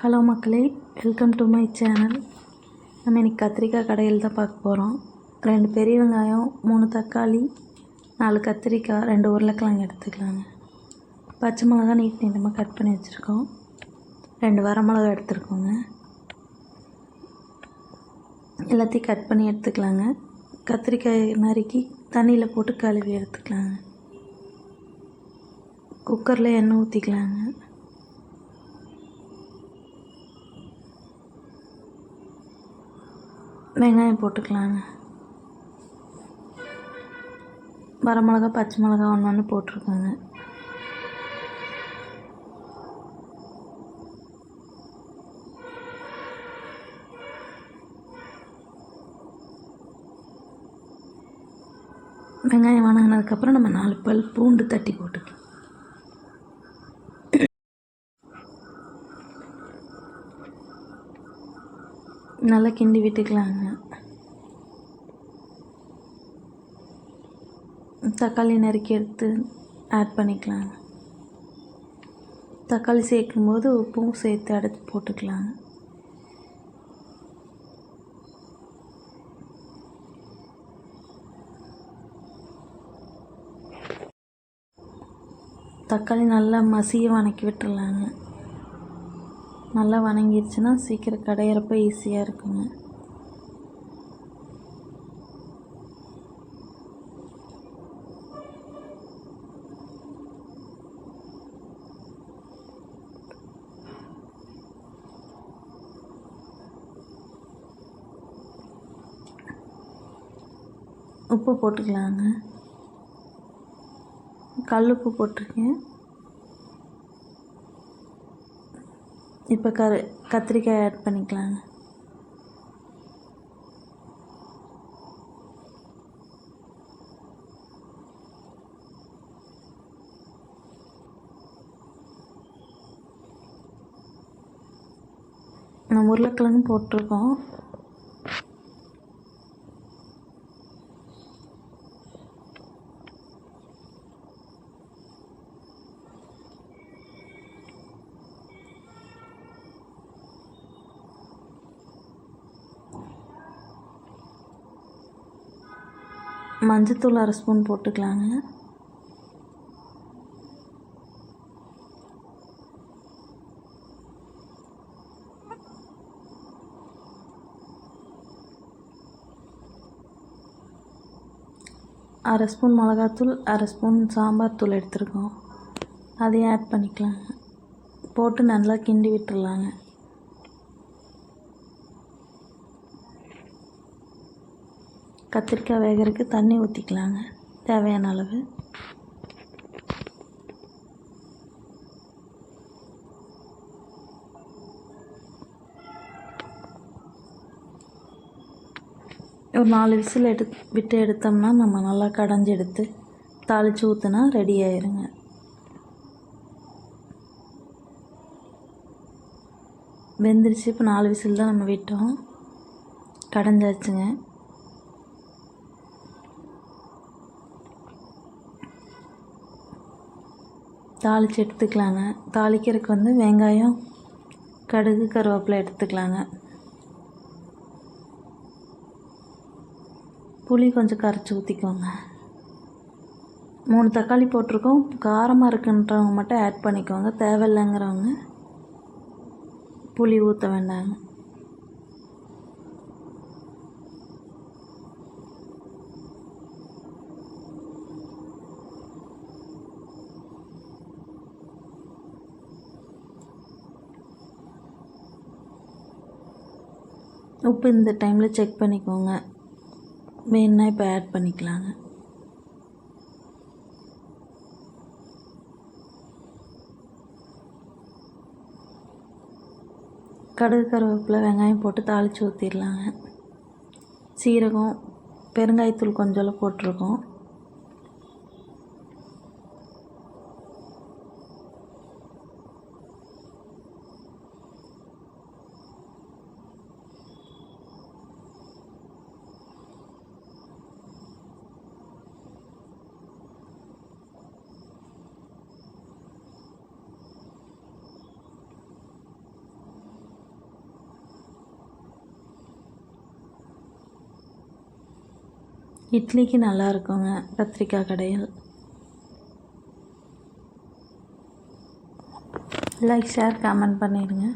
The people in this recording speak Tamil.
ஹலோ மக்களே வெல்கம் டு மை சேனல். நம்ம இன்றைக்கி கத்திரிக்காய் கடையில் தான் பார்க்க போகிறோம் ரெண்டு பெரிய வெங்காயம் மூணு தக்காளி நாலு கத்திரிக்காய் ரெண்டு உருளைக்கிழங்கு எடுத்துக்கலாங்க. பச்சை மிளகா நீட் நீட்டமாக கட் பண்ணி வச்சுருக்கோம். ரெண்டு வரமிளகா எடுத்துருக்கோங்க. எல்லாத்தையும் கட் பண்ணி எடுத்துக்கலாங்க. கத்திரிக்காய் நறுக்கி தண்ணியில் போட்டு கழுவி எடுத்துக்கலாங்க. குக்கரில் எண்ணெய் ஊற்றிக்கலாங்க வெங்காயம் போட்டுக்கலாங்க. வரமிளகா பச்சை மிளகா ஒன்று ஒன்று போட்டிருக்கோங்க. வெங்காயம் வணங்கினதுக்கப்புறம் நம்ம நாலு பல் பூண்டு தட்டி போட்டுக்கலாம். நல்லா கிண்டி விட்டுக்கலாங்க. தக்காளி நறுக்கி எடுத்து ஆட் பண்ணிக்கலாங்க. தக்காளி சேர்க்கும்போது உப்பும் சேர்த்து அடைச்சி போட்டுக்கலாங்க. தக்காளி நல்லா மசிய வணக்கி விட்டுடலாங்க நல்லா வணங்கிருச்சுன்னா சீக்கிரம் கடையிறப்ப ஈஸியாக இருக்குங்க. உப்பு போட்டுக்கலாங்க. கல் உப்பு போட்டிருக்கேன். இப்போ கரு கத்திரிக்காய் ஆட் பண்ணிக்கலாங்க. நம்ம உருளைக்கிழங்கு போட்டிருக்கோம். மஞ்சத்தூள் அரை ஸ்பூன் போட்டுக்கலாங்க. அரை ஸ்பூன் மிளகாத்தூள் அரை ஸ்பூன் சாம்பார் தூள் எடுத்துருக்கோம். அதையும் ஆட் பண்ணிக்கலாங்க. போட்டு நல்லா கிண்டி விட்டுடலாங்க கத்திரிக்காய் வேகிறதுக்கு தண்ணி ஊற்றிக்கலாங்க தேவையான அளவு. ஒரு நாலு விசில் எடு விட்டு எடுத்தோம்னா நம்ம நல்லா கடைஞ்சி எடுத்து தாளித்து ஊற்றுனா ரெடி ஆயிருங்க. வெந்துருச்சு இப்போ நாலு விசில் தான் நம்ம விட்டோம். கடைஞ்சாச்சுங்க. தாளித்து எடுத்துக்கலாங்க. தாளிக்கிறதுக்கு வந்து வெங்காயம் கடுகு கருவேப்பிலை எடுத்துக்கலாங்க. புளி கொஞ்சம் கரைச்சி ஊற்றிக்கோங்க மூணு தக்காளி போட்டிருக்கோம். காரமாக இருக்குன்றவங்க மட்டும் ஆட் பண்ணிக்கோங்க. தேவையில்லைங்கிறவங்க புளி ஊற்ற வேண்டாங்க. உப்பு இந்த டைமில் செக் பண்ணிக்கோங்க. வேணுன்னா இப்போ ஆட் பண்ணிக்கலாங்க கடுகு கருவேப்பிலை வெங்காயம் போட்டு தாளித்து ஊற்றிடலாங்க சீரகம் பெருங்காயத்தூள் கொஞ்சம் போட்டிருக்கோம். இட்லிக்கு நல்லா இருக்குங்க கத்திரிக்காய் கடையில். லைக் ஷேர் கமெண்ட் பண்ணிடுங்க.